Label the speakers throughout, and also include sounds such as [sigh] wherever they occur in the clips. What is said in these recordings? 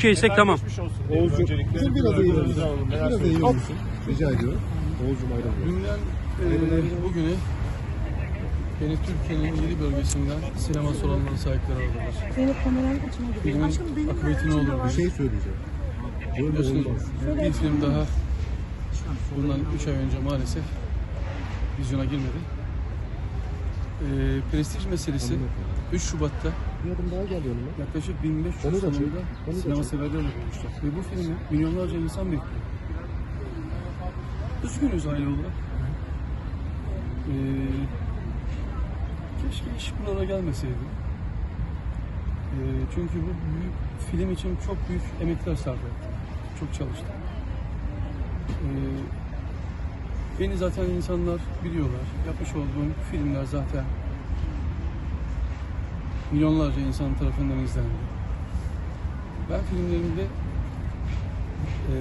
Speaker 1: Şeysek tamam.
Speaker 2: Oğuz'cum
Speaker 3: Öncelikle
Speaker 2: dur biraz eğilir Biraz eğilir misin? Rica ediyorum. Oğuz'cum ayrılıyor.
Speaker 4: Dünden e, bugüne beni Türkiye'nin yedi bölgesinden sinema salonları sahipleri aldılar.
Speaker 5: Zeynep kameranın içine gidiyor.
Speaker 4: Filmin
Speaker 5: Aşkım benim
Speaker 4: akıbeti ne olur
Speaker 2: Bir şey söyleyeceğim. Böyle
Speaker 4: Biliyorsunuz
Speaker 2: olmaz.
Speaker 4: bir film daha bundan 3 ay önce maalesef vizyona girmedi. E, prestij meselesi 3 Şubat'ta
Speaker 2: Bir adım daha gel yanıma.
Speaker 4: yaklaşık 1500
Speaker 2: Onu da çek,
Speaker 4: sonunda
Speaker 2: onu da
Speaker 4: sinema severlerle bulmuşlar. Ve bu filmi milyonlarca insan bekliyor. Üzgünüz aile olarak. Ee, keşke iş buralara gelmeseydi. Ee, çünkü bu büyük film için çok büyük emekler sarf ettim. Çok çalıştım. Ee, beni zaten insanlar biliyorlar. Yapmış olduğum filmler zaten milyonlarca insan tarafından izlendi. Ben filmlerimde eee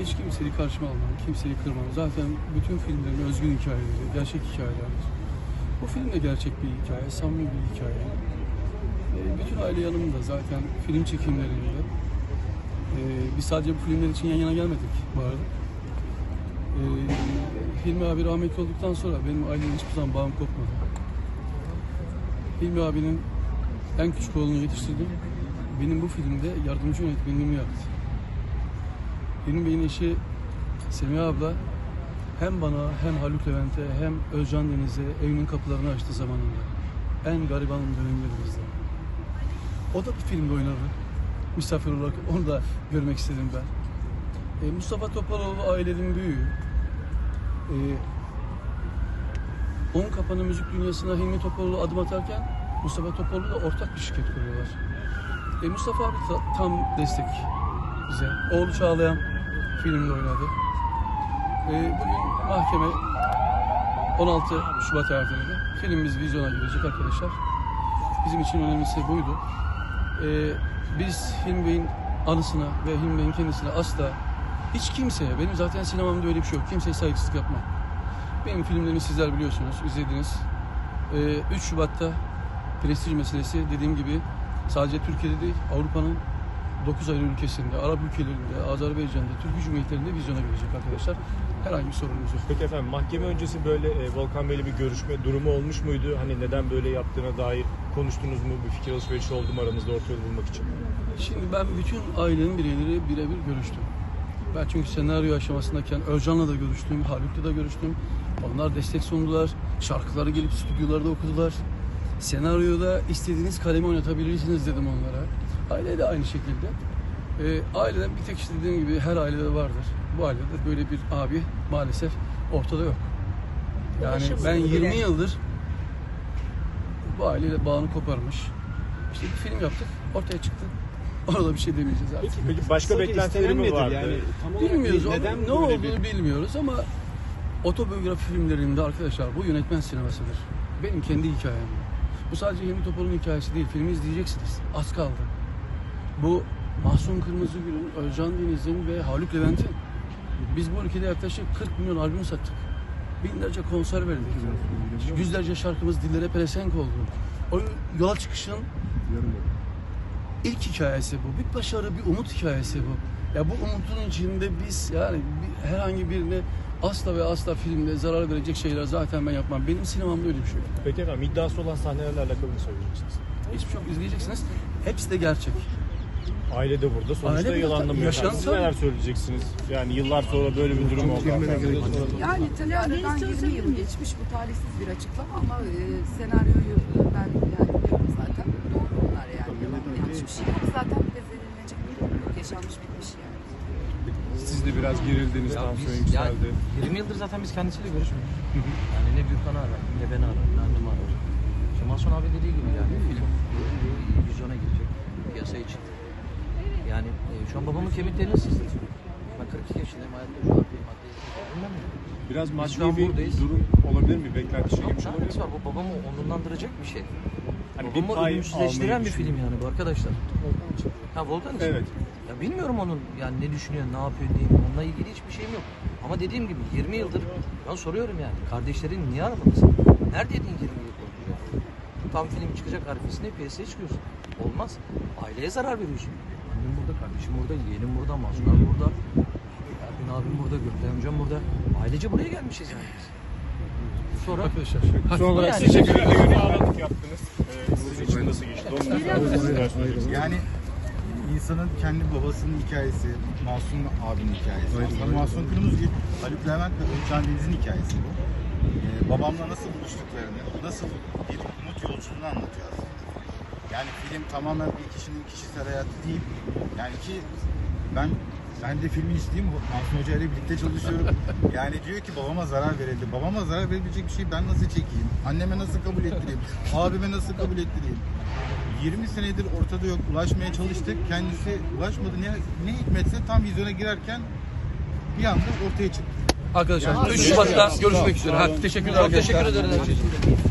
Speaker 4: hiç kimseyi karşıma almam, kimseyi kırmam. Zaten bütün filmlerim özgün hikayeleri, gerçek hikayelerdir. Bu film de gerçek bir hikaye, samimi bir hikaye. Eee, bütün aile yanımda zaten film çekimlerinde. Eee, biz sadece bu filmler için yan yana gelmedik bu arada. Eee Hilmi abi rahmetli olduktan sonra benim ailenin hiçbir zaman bağım kopmadı. Hilmi abinin en küçük oğlunu yetiştirdim. Benim bu filmde yardımcı yönetmenliğimi yaptı. Hilmi Bey'in eşi Semiha abla hem bana hem Haluk Levent'e hem Özcan Deniz'e evinin kapılarını açtı zamanında. En gariban dönemlerimizde. O da bir filmde oynadı. Misafir olarak onu da görmek istedim ben. E, Mustafa Topaloğlu ailenin büyüğü. E, On Kapanı Müzik Dünyası'na Hilmi Topaloğlu adım atarken Mustafa Topaloğlu da ortak bir şirket kuruyorlar. E, Mustafa abi ta- tam destek bize. Oğlu Çağlayan filmde oynadı. E, bugün mahkeme 16 Şubat erteledi. Filmimiz vizyona girecek arkadaşlar. Bizim için önemlisi buydu. E, biz Hilmi Bey'in anısına ve Hilmi Bey'in kendisine asla hiç kimseye, benim zaten sinemamda öyle bir şey yok. Kimseye saygısızlık yapmam. Benim filmlerimi sizler biliyorsunuz, izlediniz. Ee, 3 Şubat'ta prestij meselesi dediğim gibi sadece Türkiye'de değil, Avrupa'nın 9 ayrı ülkesinde, Arap ülkelerinde, Azerbaycan'da, Türk Cumhuriyetlerinde vizyona girecek arkadaşlar. Herhangi bir sorunumuz yok.
Speaker 3: Peki efendim mahkeme öncesi böyle e, Volkan Bey'le bir görüşme durumu olmuş muydu? Hani neden böyle yaptığına dair konuştunuz mu? Bir fikir alışverişi oldu mu aranızda orta yol bulmak için?
Speaker 4: Şimdi ben bütün ailenin bireyleri birebir görüştüm. Ben çünkü senaryo aşamasındayken Özcan'la da görüştüm, Haluk'la da görüştüm. Onlar destek sundular. Şarkıları gelip stüdyolarda okudular. Senaryoda istediğiniz kalemi oynatabilirsiniz dedim onlara. Aile de aynı şekilde. Ee, aileden bir tek işte dediğim gibi her ailede vardır. Bu ailede böyle bir abi maalesef ortada yok. Yani ben 20 yıldır bu aileyle bağını koparmış. İşte bir film yaptık, ortaya çıktı. Orada bir şey demeyeceğiz artık.
Speaker 3: Peki başka
Speaker 6: Kısaca
Speaker 3: beklentileri
Speaker 6: istenen
Speaker 3: mi
Speaker 6: nedir
Speaker 3: vardı?
Speaker 6: Yani, tam olarak
Speaker 4: Bilmiyoruz.
Speaker 6: ne-
Speaker 4: Neden
Speaker 6: neden
Speaker 4: ne
Speaker 6: böyle
Speaker 4: olduğunu
Speaker 6: bir...
Speaker 4: bilmiyoruz ama otobiyografi filmlerinde arkadaşlar bu yönetmen sinemasıdır. Benim kendi hikayem. Bu sadece Hilmi Topal'ın hikayesi değil. Filmi izleyeceksiniz. Az kaldı. Bu Mahsun Kırmızıgül'ün, Özcan Deniz'in ve Haluk Levent'in. Biz bu ülkede yaklaşık 40 milyon albüm sattık. Binlerce konser verdik. Yüzlerce şarkımız dillere pelesenk oldu. O yola çıkışın ilk hikayesi bu. Bir başarı, bir umut hikayesi bu. Ya bu umutun içinde biz yani bir, herhangi birine asla ve asla filmde zarar verecek şeyler zaten ben yapmam. Benim sinemamda öyle bir şey yok.
Speaker 3: Peki efendim iddiası olan sahnelerle alakalı ne söyleyeceksiniz?
Speaker 4: Hiçbir şey yok izleyeceksiniz. Hepsi de gerçek.
Speaker 3: Aile de burada. Sonuçta
Speaker 4: Aile
Speaker 3: yalanlamıyor.
Speaker 4: Yaşanan
Speaker 3: Siz neler söyleyeceksiniz? Yani yıllar sonra böyle bir durum oldu.
Speaker 7: Yani aradan 20 yıl geçmiş bu talihsiz bir açıklama ama e, senaryoyu ben yani biliyorum zaten bir şey yok zaten bir durum yok yaşanmış bitmiş yani.
Speaker 3: Siz de biraz gerildiniz,
Speaker 6: Ya
Speaker 3: tansiyon
Speaker 6: biz, ya
Speaker 3: yükseldi.
Speaker 6: 20 yıldır zaten biz kendisiyle görüşmüyoruz. Yani ne Gürkan'ı arar, ne beni arar, ne annemi arar. İşte Mahsun abi dediği gibi yani film e, vizyona girecek, piyasaya çıktı. Yani e, şu an babamın kemiklerini sızdı. Ben 42 yaşındayım, hayatta şu an bir madde bilmem ne.
Speaker 3: Biraz
Speaker 6: Biz
Speaker 3: maddi
Speaker 6: an
Speaker 3: bir
Speaker 6: buradayız.
Speaker 3: durum olabilir mi? Beklenti şey gibi bir şey
Speaker 6: Ne
Speaker 3: olabilir
Speaker 6: alakası
Speaker 3: mi?
Speaker 6: var? Bu babamı onurlandıracak bir şey.
Speaker 3: Hani bir
Speaker 6: babamı
Speaker 3: pay
Speaker 6: ölümsüzleştiren
Speaker 3: almayı
Speaker 6: bir film yani bu arkadaşlar. Ha Volkan için.
Speaker 3: Evet.
Speaker 6: Ya bilmiyorum onun yani ne düşünüyor, ne yapıyor, ne Onunla ilgili hiçbir şeyim yok. Ama dediğim gibi 20 yıldır ben soruyorum yani. Kardeşlerin niye aramadasın? Neredeydin 20 yıl boyunca? Tam film çıkacak arifesinde piyasaya çıkıyorsun. Olmaz. Aileye zarar veriyorsun. abim burada, kardeşim burada, yeğenim burada, Mazlum burada. Erbin abim burada, Gökten amcam burada. Ailece buraya gelmişiz yani biz. Sonra
Speaker 4: Arkadaşlar.
Speaker 3: Son olarak
Speaker 6: Yani-
Speaker 3: teşekkür ederim. Düğünü ağırladık yaptınız. Ee, sizin için nasıl geçti?
Speaker 1: Yani insanın kendi babasının hikayesi, Masum abinin hikayesi. Aslında Masum Kırmızıgül, Haluk Levent ve Özcan Deniz'in hikayesi bu. Ee, babamla nasıl buluştuklarını, nasıl bir umut yolculuğunu anlatıyor aslında. Yani film tamamen bir kişinin kişisel hayatı değil. Yani ki ben ben de filmin isteyeyim. Masum Hoca ile birlikte çalışıyorum. [laughs] Yani diyor ki babama zarar verildi. Babama zarar verebilecek bir şeyi ben nasıl çekeyim? Anneme nasıl kabul ettireyim? Abime nasıl kabul ettireyim? 20 senedir ortada yok. Ulaşmaya çalıştık. Kendisi ulaşmadı. Ne, ne hikmetse tam vizyona girerken bir anda ortaya çıktı.
Speaker 4: Arkadaşlar 3 Şubat'ta görüşmek üzere. Ha, teşekkürler
Speaker 6: çok
Speaker 4: arkadaşlar.
Speaker 6: teşekkür ederiz.